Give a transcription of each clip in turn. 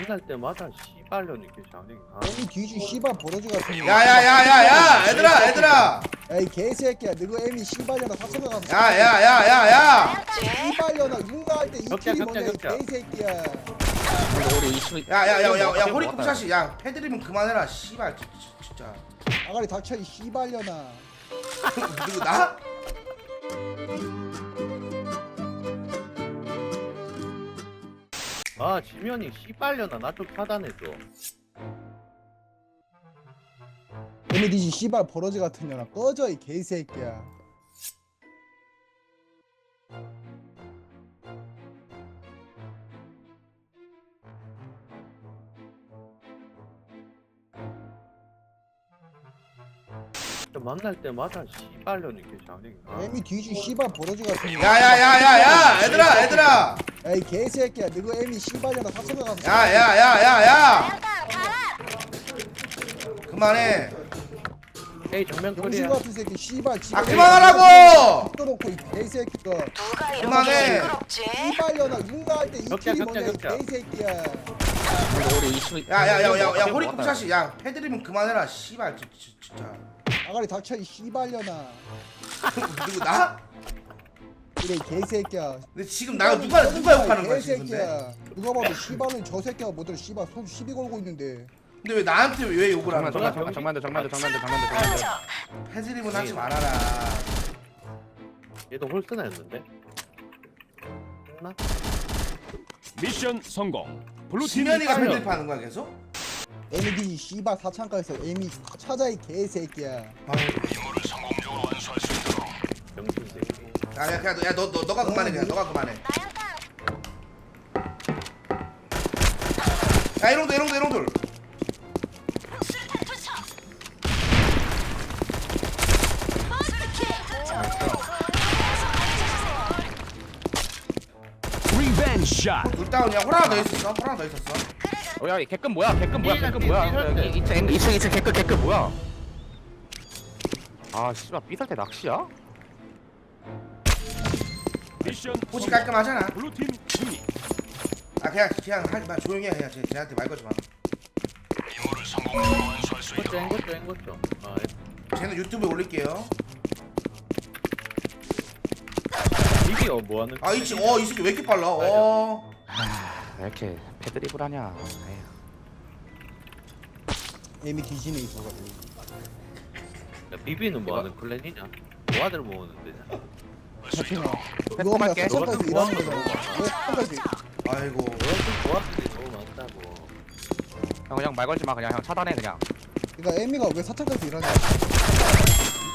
만날 때마다 씨발년이 이렇게 장생이 가. 이 뒤지 씨발 버러지 같은 거. 야야야야야 얘들아 얘들아 에이 개새끼야 너거 애미 씨발년아 사천에 가서 야야야야야 씨발년아 육나할 때 격자, 이틀이 격자, 뭐냐 이 격자. 개새끼야 우리 이슈 야야야야야 호리꿈 샷이 야 패드립은 그만해라 씨발 진짜 아가리 닥쳐 이 씨발년아 누구 나? 아 지면이 씨발년아 나좀 차단해줘. 애미 뒤지 씨발 버러지 같은 년아. 꺼져 이 개새끼야. 진짜 만날 때마다 장생이 가. 애미 뒤지 씨발 버러지 같은 거 야야야야야 얘들아 얘들아 에이 개새끼야 너거 애미 씨발년아 사천에 가서 야야야야야 그만해 에이 정면 병신 클리어. 같은 새끼 씨발 아 그만하라고 떠놓고 이 개새끼가 누가 이렇게 그만해. 시끄럽지? 씨발년아 육나할 때 격자, 이틀이 격자, 뭐냐 이 격자. 개새끼야 야야야야야 호리꿈 샷이 야 패드립은 그만해라 씨발 진짜 아가리 닥쳐 이 씨발년아 누구 나? 그래 이 개새끼야 근데 지금 나 누가 누가 욕하는 거야 지금 근데 개새끼야 누가 봐도 씨발은 저 새끼가 뭐더라 씨발 손 시비 걸고 있는데 근데 왜 나한테 왜 욕을 하는 거야? 정면 정면 정면 정면 정면 꺼져. 패드립은 하지 말아라 얘도 홀스나였는데. 나? 미션 성공. 블루팀 지면이가 승리. 패드립 하는 거야 계속? 애미디 씨발 사창가에서 애미 다 찾아 이 개새끼야 병신 새끼. 야야 그냥 야너 너 너가 그만해 그냥. 너가 그만해. 야 이롱들 이롱들 이롱들 리벤지 샷. 둘다운이야. 홀 하나 더 있었어? 홀 하나 더 있었어? 어야 개끔 뭐야? 개끔 뭐야? 개끔 뭐야? 삐설 때. 2층 2층 2층 개끔 개끔 뭐야? 아 씨발 삐살 때 낚시야? 미션 호시. 깔끔하잖아 블루팀 승리. 아 그냥 그냥 하지 마 조용히 해 그냥 쟤, 쟤한테 말 걸지 마 앵거죠 앵거죠 앵거죠. 아 쟤는 유튜브에 올릴게요 이게 어 뭐하는? 아이 씨, 어이 새끼 왜 이렇게 빨라 어 왜 이렇게 패드립을 하냐 에휴. 애미 뒤지네 있어가지고 야, 비비는 뭐하는 클랜이냐? 뭐하들 모으는 데냐? 패스 그거 그냥 할게. 너가 일하는 거잖아 사창가에서 아이고 너좀 좋아하는 데 너무 많다고. 형 그냥 말 걸지 마 그냥 형 차단해 그냥 그러니까 애미가 왜 사창가에서 일하냐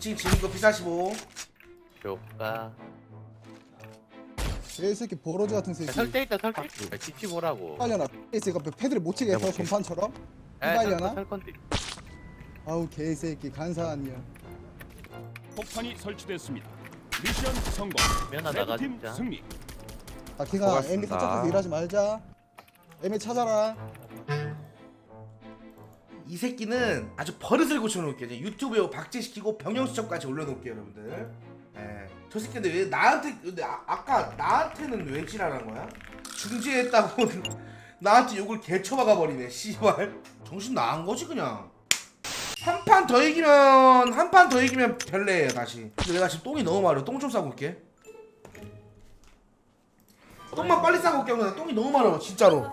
2층 지는 거 P45 조까. 개새끼 버러지 같은 새끼 설때 있다 설때. 야, 지치 보라고. 빨려나 있으니까 패드를 못 치게 해서. 전판처럼 야, 빨려나? 설 건데. 아우 개새끼 간사한 년 폭탄이 설치됐습니다. 미션 성공. 면하 나가 레드팀 진짜. 승리. 아 걔가 고맙습니다. 애미 사창가에서 일하지 말자 애미 찾아라 이 새끼는 아주 버릇을 고쳐놓을게요 이제 유튜브에 박제시키고 병영수첩까지 올려놓을게요 여러분들 예. 저 새끼인데 왜 나한테 근데 아, 아까 나한테는 왜 지랄한 거야? 중지했다고 나한테 욕을 개쳐박아 버리네 씨발 정신 나간 거지 그냥 한 판 더 이기면 한 판 더 이기면 별래예요 다시 근데 내가 지금 똥이 너무 마려 똥 좀 싸고 올게 똥만 빨리 싸고 올게 나 똥이 너무 마려 진짜로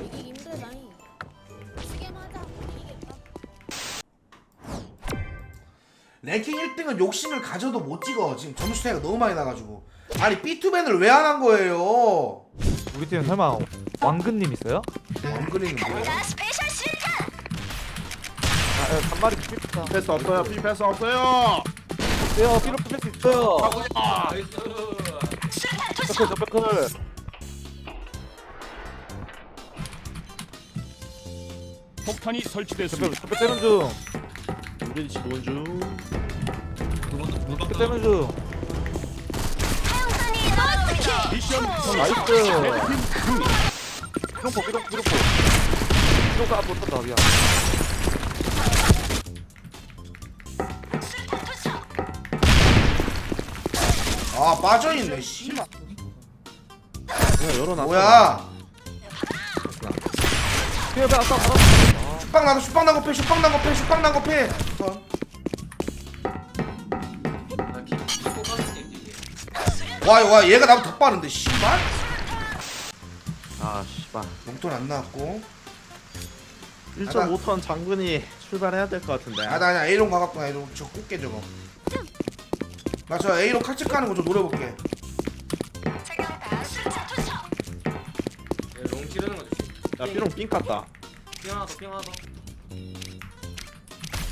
힘들다니. 맞아. 이기겠다. 랭킹 1등은 욕심을 가져도 못 찍어 지금 점수 차이가 너무 많이 나가지고 아니 B투맨을 왜 안 한 거예요 우리 팀에 설마 왕근님 있어요? 원그린은 뭐야. 아, 아 단말이 필수다. 패스 없어요. 피 패스 없어요. 빼요, 필요 패스 있어요. 술탄 투척. 저클, 저 백클. 폭탄이 저 설치됐습니다. 백, 저 빼는 중. 저 빼는 중. 태양산이 너스키. 미션 성공. 나이스. 레드팀 승리. 피롱포. 피롱포 안 붙었다, 미안. 아 빠져있네 씨발. 그냥 열어놨어. 뭐야? 피해봐 아까 바로 슈빵 나고 슈빵 나고 패 슈빵 나고 패 슈빵 나고 패 우선. 와, 와 얘가 나보다 더 빠른데 씨발? 아 씨발. 용돈 안 나왔고. 1.5톤 장군이 출발해야 될 것 같은데. 아나 그냥 A롱 가갖고 A롱 저 꽃게 저거 나저 A롱 칼집 가는 거 좀 노려볼게. 최강다 수차 투척. 야 삐롱 삥 깠다. 핑하다 핑하다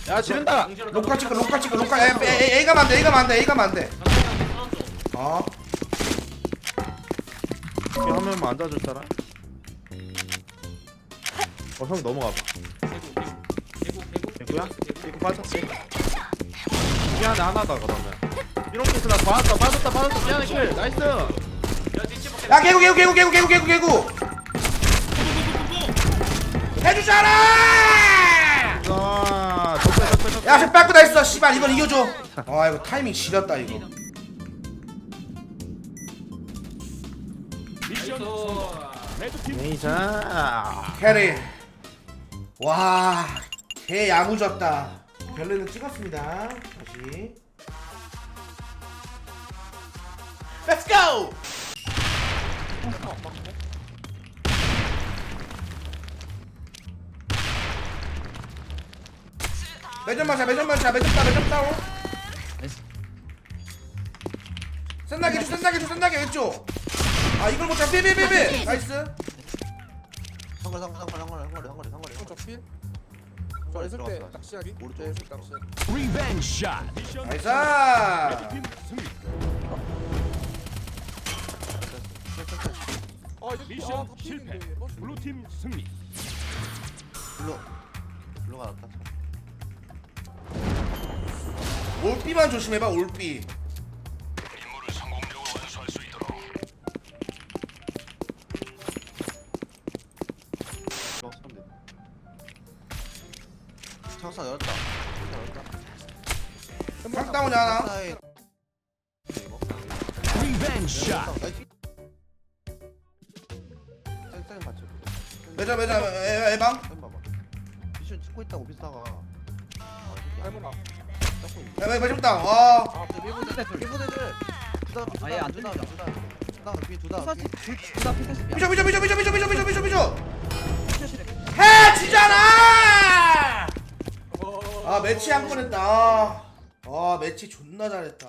야 지른다! 롱칼 찍어 롱칼 찍어 롱칼 A, A, A가 만돼 A가 만돼 A가 만돼 어 이렇게 하면 앉아줄 사람? 어형 넘어가봐. 개구야? 개구. 빠졌지 미안해 하나다 그러면 피스 나 빠졌다 빠졌다 빠졌다. 미안해 킬. 나이스. 야 개구 개구 개구 개구 개구 개구 개구. 해주잖아 아 적배 적배 적배 야저 뺏고 다 있어. 씨발 이건 이겨줘. 아 이거 타이밍 지렸다 이거. 네이자 캐리. 와개 야무졌다. 별내는 찍었습니다. 다시 go! 매점 마자 매점 마자 매점 따 매점 따오 센나게 줘 센나게 줘 센나게 왼쪽. 아 이걸 못잡 삐삐삐삐. 나이스. 상거리 상거리 상거리 상거리 상거리 상거리 상거리. 저 있을 때 낚시하기. 오른쪽. 낚시 리벤지 샷. 나이스. 아 이거 미션 실패. 블루팀 승리. 블루 블루가 낫다. 올삐만 조심해봐 올삐 이거 쓰면 돼 창사 열었다. 창사 열었다. 상다운이 하나. 창사에 리벤지 샷. 나이스 쌩쌩 맞춰. 매자 매자 에- 에방? 쌤 봐봐. 미션 찍고 있다고 비스타가. 할머나. 잡고 있네 야 매- 매점 땅 와. 아, 일본 애들, 일본 애들. 두다, 아예 안 두다, 두다, 두다, 비, 두다, 비. 두다, 비 패스. 비죠 비죠 비죠 비죠 비죠 비죠 비죠 비죠 비죠 해지잖아! 아 매치 한 건 했다. 아, 아 매치 존나 잘했다